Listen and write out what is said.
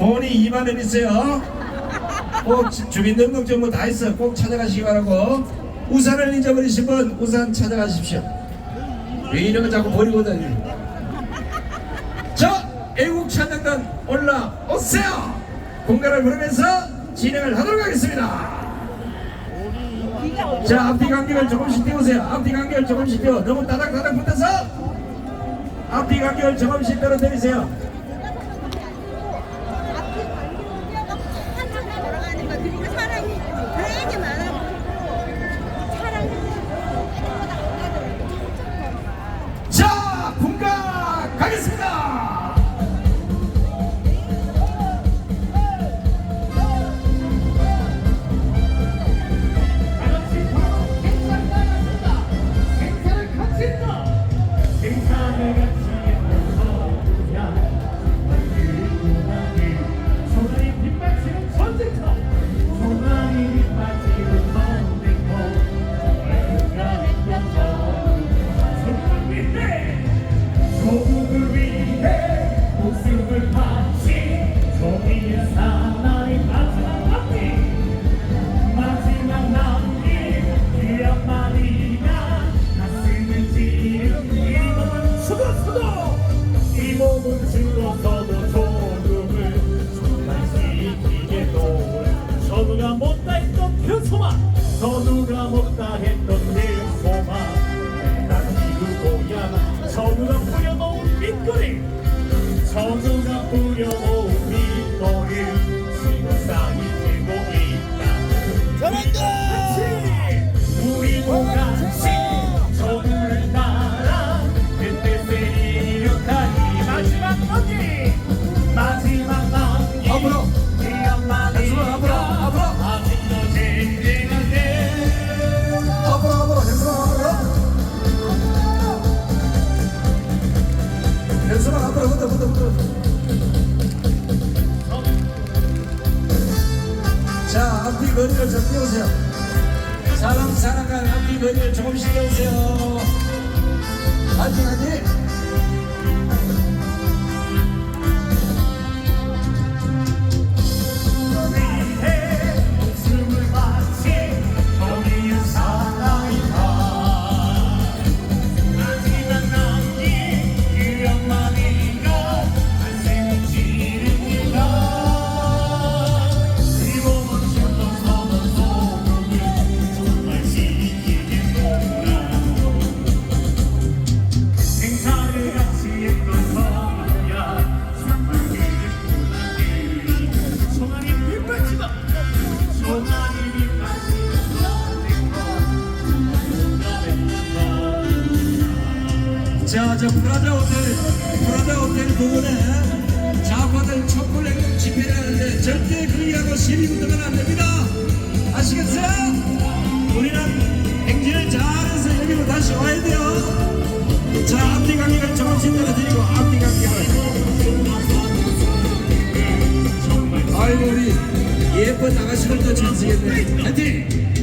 돈이 2만 원 있어요. 꼭 주- 주민등록증보 다 있어. 꼭 찾아가시기 바라고. 우산을 잊어버리신 분 우산 찾아가십시오. 왜 이런 거 자꾸 버리고 다니? 자, 애국 찬양단 올라오세요. 공간을 부르면서 진행을 하도록 하겠습니다. 자, 앞뒤 간격을 조금씩 띄우세요. 앞뒤 간격을 조금씩 띄워. 너무 따닥따닥 붙어서 앞뒤 간격을 조금씩 떨어뜨리세요. 소망 전우가 못다 했던 그 소망. 난 이루고야 전우가 뿌려놓은 밑거리. 전우가 뿌려놓은 밑거리. 지구상이 자, 앞뒤 거리를 좀 띄우세요. 사람 살아갈 앞뒤 거리를 조금씩 띄우세요. 아직 아직. 자, 저 프라자 호텔, 프라자 호텔 부근에 좌파들 촛불 행동 집회를 하는데 절대 거기하고 시비 붙으면 안 됩니다. 아시겠어요? 우리는 행진을 잘해서 여기로 다시 와야 돼요. 자, 앞뒤 간격을 조금씩 내려드리고 앞뒤 간격을. 아이고 우리 예쁜 아가씨들도 찬스겠네. 화이팅!